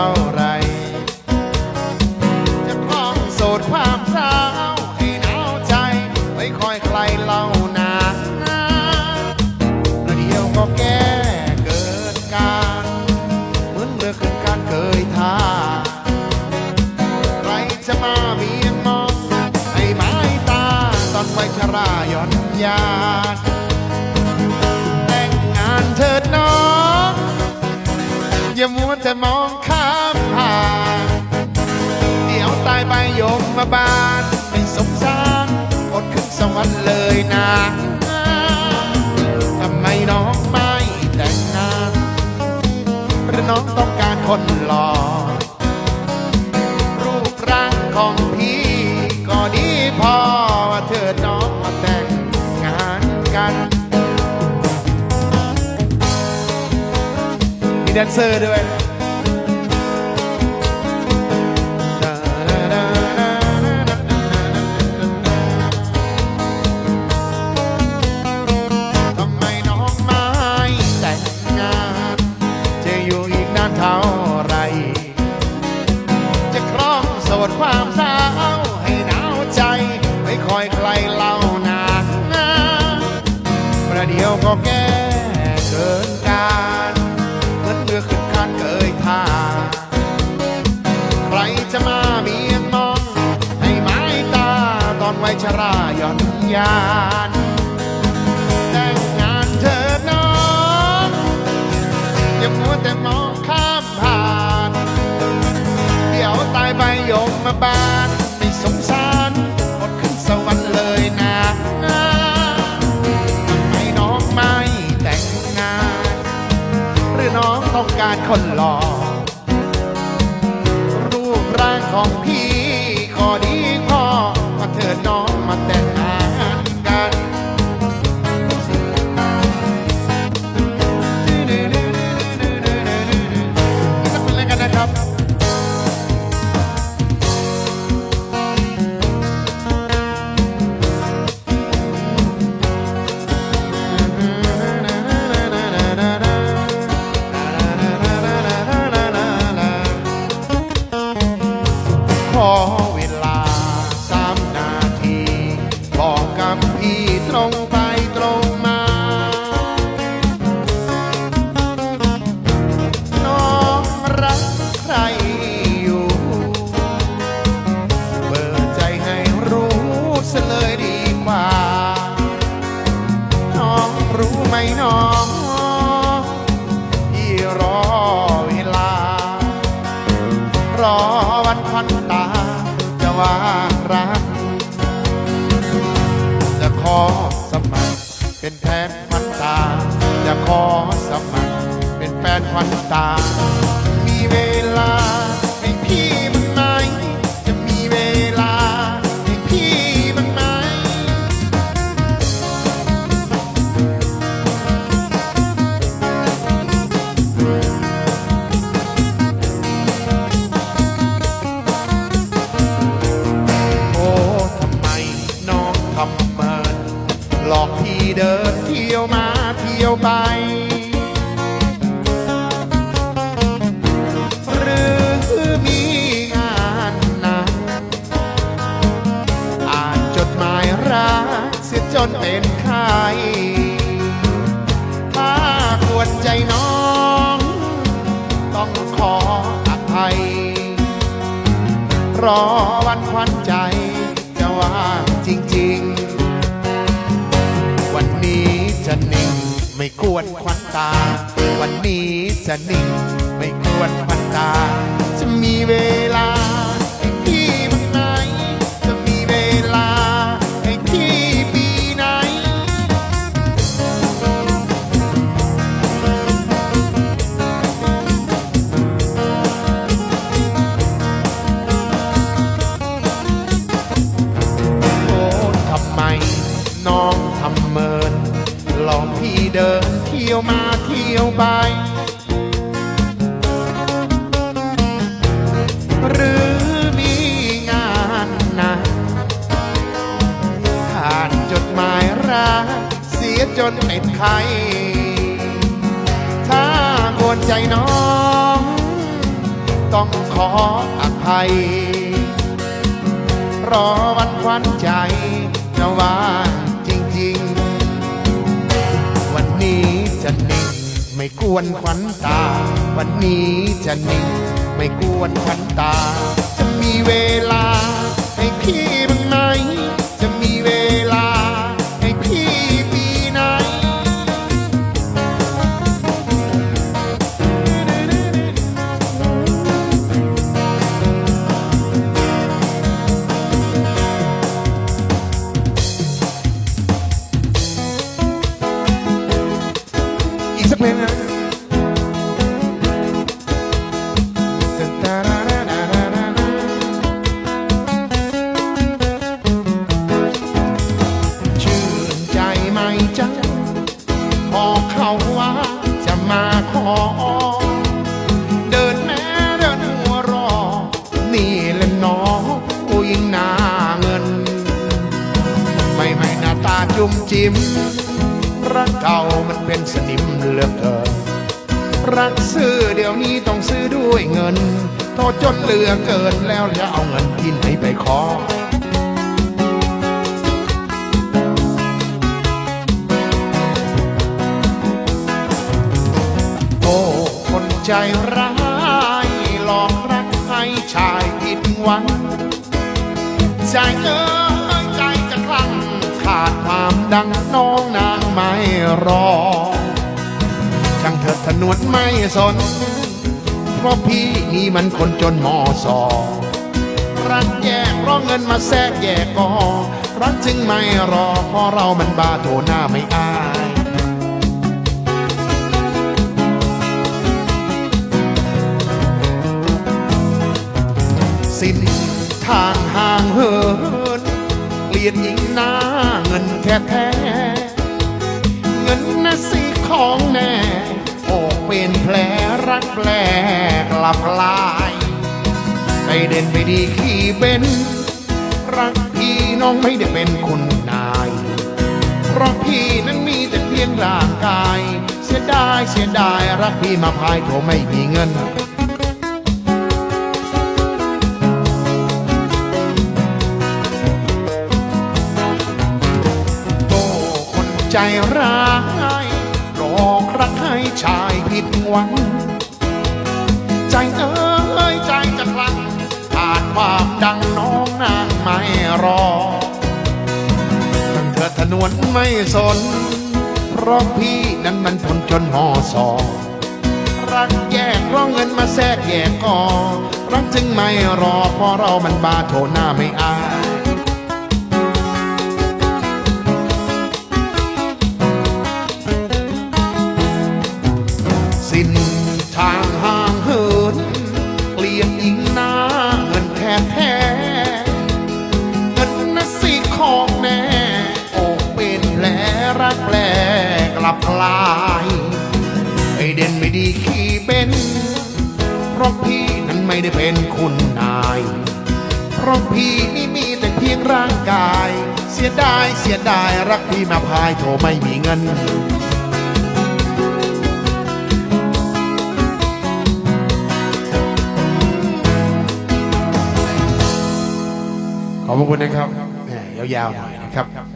ท่าไร จะคล้องโสดความสาให้หนาวใจไว้คอยใครเล่านาประเดี๋ยวก็แก้เกิดการเหมือนเมื่อคืนการเคยท่า ใครจะมาเมียนมองให้ไม้ตาตอนวัยชราย่อนยานแต่งงานเถิดน้องอย่ามัวแต่มองข้าายไปโยมมาบานไม่สงสารอดขึ้นสวรรค์เลยนะทำไมน้องไม่แต่งงานหรือน้องต้องการคนหล่อรูปร่างของพี่ก็ดีพอว่าเธอน้องมาแต่งงานกันมีแดนเซอร์ด้วย ดียวก็แก้เกินการเหมือนเมื่อขึ้นคานเคยท่าใครจะมาเมียนมองให้ไม้ตาตอนไวัยชราย่อนยานแต่งงานเธอน้องอย่ามัวแต่มองข้ามผ่าน เดี๋ยวตายไปยมมาบาน คนหล่อรูปร่างของพี่ หมน้องที่รอเวลา รอวันควันตาจะว่างรัก จะขอสมัครเป็นแทนควันตา จะขอสมัครเป็นแฟนควันตา จนเป็นไข้ถ้าควรใจน้อง ต้องขออภัย รอวันควันใจจะว่างจริง ๆ วันนี้จะนิ่งไม่กวนควันตา วันนี้จะนิ่งไม่กวนควันตา จะมีเวลา หลอกพี่เดินเที่ยวมาเที่ยวไป หรือมีงานหนะขาดจดหมายรักเสียจนเป็นไข้ใจน้อง ต้องขออภัย รอวันควันใจจะว่า จะนิ่ง ไม่กวนขวัญตา วันนี้จะนิ่ง ไม่กวนขวัญตา จะมีเวลาให้พี่บ้างไหมจะมีเวลา จุ่มจิ้มรักเก่ามันเป็นสนิมเหลือเกิน รักซื้อเดี๋ยวนี้ต้องซื้อด้วยเงิน โทษจนเหลือเกินแล้วจะเอาเงินที่ไหนไปขอโอ้คนใจร้ายหลอกรักให้ชายผิดหวังใจเอ้ ดังน้องนางไม่รอ ช่างเถิดถนวดไม่สน เพราะพี่นี่มันคนจนมอสอรักแยกเพราะเงินมาแทรกแย่กอรักจึงไม่รอเพราะเรามันบาโถหน้าไม่อาย หน้าเงินแท้แท้ๆเงินน่ะสิของแน่ออกเป็นแผลรักแปลกลับลายไปเด่นไปดีขี่เป็นรักพี่น้องไม่ได้เป็นคุณนาย เพราะพี่นั้นมีแต่เพียงร่างกาย เสียดายเสียดายรักพี่มาพายโถไม่มีเงิน ใจร้ายหลอกรักให้ชายผิดหวัง ใจเอ้ยใจจะพลังขาดความดังน้องนางไม่รอตั้งเธอถนวนไม่สน เพราะพี่นั้นมันทนจนหอสอรักแยกเพราะเงินมาแทรกแยกกอรักจึงไม่รอเพราะเรามันบาโถหน้าไม่อาย รักแปลกลับคลายไอเด่นไม่ดีขี้เป็นเพราะพี่นั้นไม่ได้เป็นคุณนายเพราะพี่นี่มีแต่เพียงร่างกาย เสียดายเสียดายรักพี่มาพายโถไม่มีเงินขอบพระคุณนะครับยาวๆหน่อยนะครับ